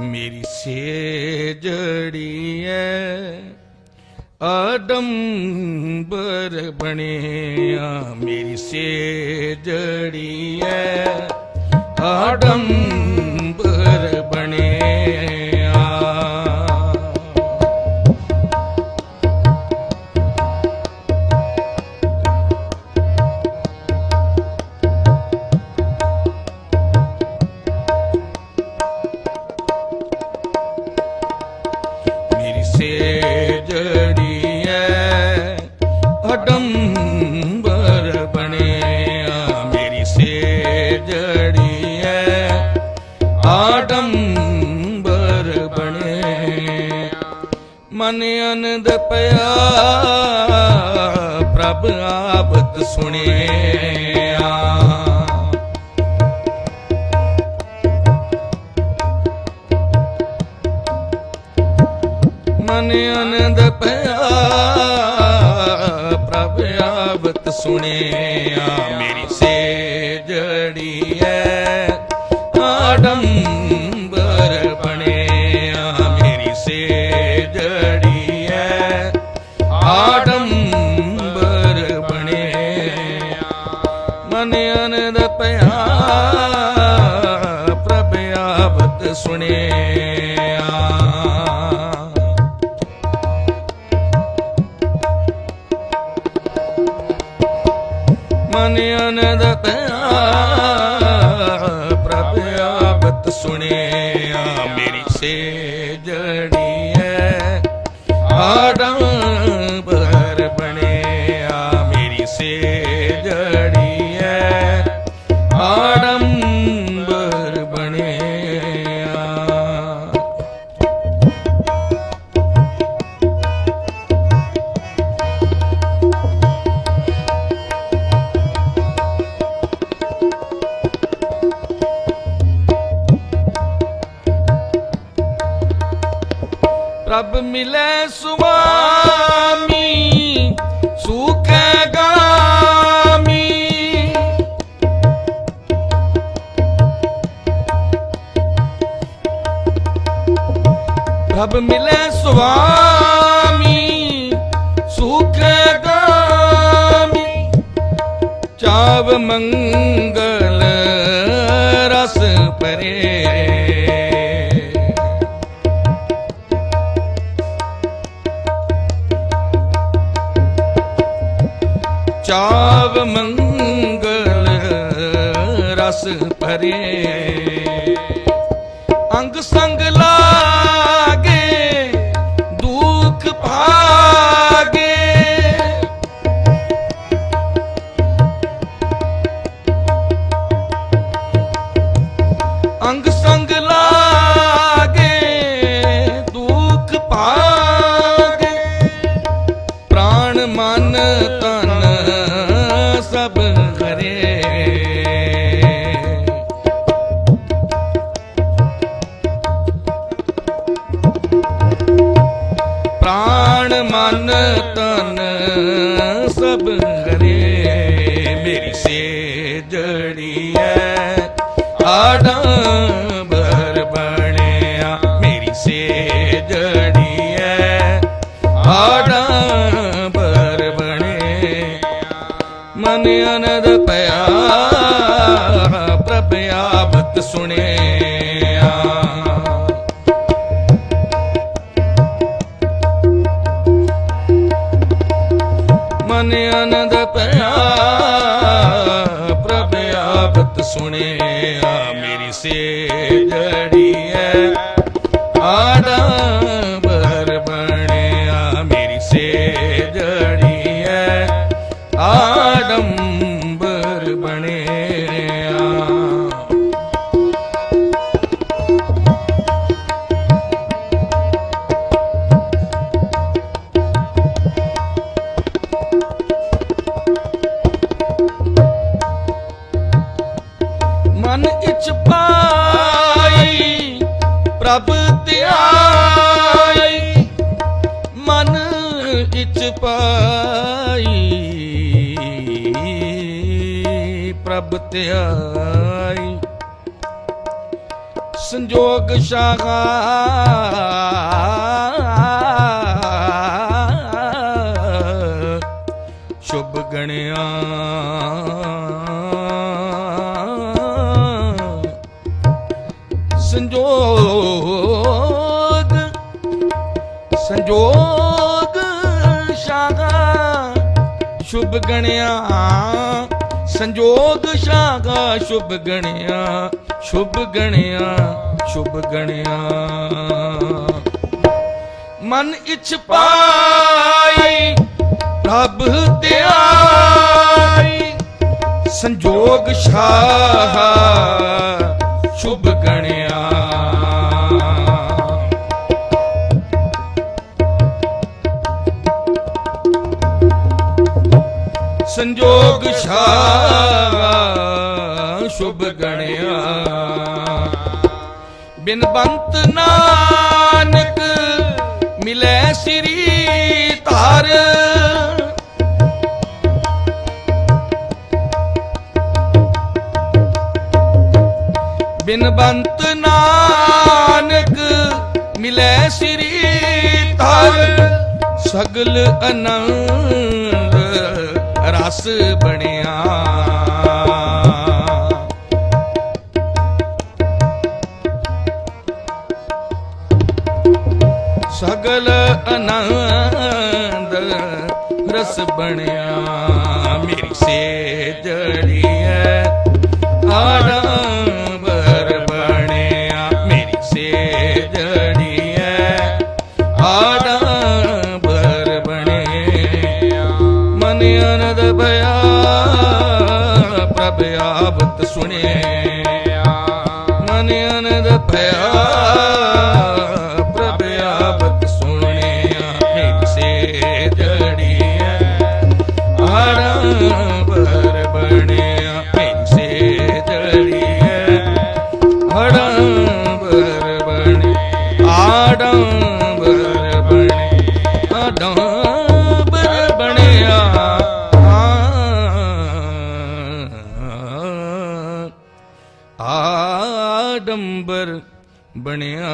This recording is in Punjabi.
ਮੇਰੀ ਸੇਜੜੀ ਐ। ਆਡੰਬਰ ਬਣਿਆ ਮੇਰੀ ਸੇਜੜੀ ਐ। ਆਡੰਬਰ ਸੇਜੜੀ ਆਡੰਬਰ ਬਣੇ। ਮਨ ਅਨੰਦ ਪਿਆ, ਪ੍ਰਭ ਆਬਤ ਸੁਣਿਆ। ਮਨ ਆਨੰਦ ਪਿਆ, ਪ੍ਰਭ ਆਵਤ ਸੁਣਿਆ। ਮੇਰੀ ਸੇਜੜੀ ਐ ਆਡੰਬਰ ਬਣਿਆ ਮੇਰੀ ਸੇਜੜੀ ਐ ਆਡੰਬਰ ਬਣਿਆ। ਮਨ ਆਨੰਦ ਪਿਆ, ਪ੍ਰਭ ਆਵਤ ਸੁਣਿਆ। ਮਨ ਆਨੰਦ ਪਿਆ ਪ੍ਰਭ ਆਵਤ ਸੁਣਿਆ ਮੇਰੀ ਸੇਜੜੀ ਐ। ਆਡੰਬਰ ਬਣਿਆ ਮੇਰੀ ਸੇਜੜੀ ਮਿਲੇ ਸੁਆਮੀ ਸੁਖੈ ਗਾਮੀ ਪ੍ਰਭ ਮਿਲੇ ਸੁਆਮੀ ਸੁਖੈ ਗਾਮੀ ਚਾਵ ਮੰਗਲ ਰਸ ਪਰੇ ਚਾਵ ਮੰਗਲ ਰਸ ਭਰੇ। ਅੰਗ ਸੰਗ ਲਾ ਮਨ ਤਨ ਮਨ ਆਨੰਦ ਪਿਆ ਪ੍ਰਭ ਆਵਤ ਸੁਣਿਆ। ਮੇਰੀ ਸੇ ਜੜੀ ਹੈ ਆਡੰਬਰ ਪ੍ਰਭ ਧਿਆਈ ਮਨ ਇਚ ਪਾਈ। ਪ੍ਰਭ ਧਿਆਈ ਸੰਜੋਗ ਸ਼ਾਗਾ ਸੰਜੋਗ ਸੰਜੋਗ ਸ਼ਾਗਾ ਸ਼ੁਭ ਗਣਿਆ, ਸੰਜੋਗ ਸ਼ਾਗਾ ਸ਼ੁਭ ਗਣਿਆ ਸ਼ੁਭ ਗਣਿਆ ਸ਼ੁਭ ਗਣਿਆ। ਮਨ ਇਛ ਪਾਈ ਪ੍ਰਭ ਧਿਆਈ, ਸੰਜੋਗ ਸ਼ਾਹ ਸ਼ੁਭ ਗਣਿਆ। ਬਿਨ ਬੰਤ ਨਾਨਕ ਮਿਲੇ ਸ੍ਰੀ ਧਾਰ। ਬਿਨ ਬੰਤ ਨਾਨਕ ਮਿਲੇ ਸ੍ਰੀ ਧਾਰ। ਸਗਲ ਅਨੰਦ ਰਸ ਬਣਿਆ। ਸਗਲ ਆਨੰਦ ਰਸ ਬਣਿਆ। ਮੇਰੀ ਸੇ ਜੜੀਐ ਆਡੰਬਰ ਬਣਿਆ। ਮੇਰੀ ਸੇ ਜੜੀਐ ਆਡੰਬਰ ਬਣਿਆ। ਮਨ ਅਨੰਦ ਭਇਆ, ਪ੍ਰਭ ਆਵਤ ਸੁਣਿਆ। ਮਨ ਅਨੰਦ ਭਇਆ ਆਡੰਬਰ ਬਣਿਆ ਮੇਰੀ ਸੇ ਜੜੀਐ ਆਡੰਬਰ ਬਣੇ ਆਡੰਬਰ ਬਣੇ। ਆਡੰਬਰ ਬਣਿਆ ਆਡੰਬਰ ਬਣਿਆ।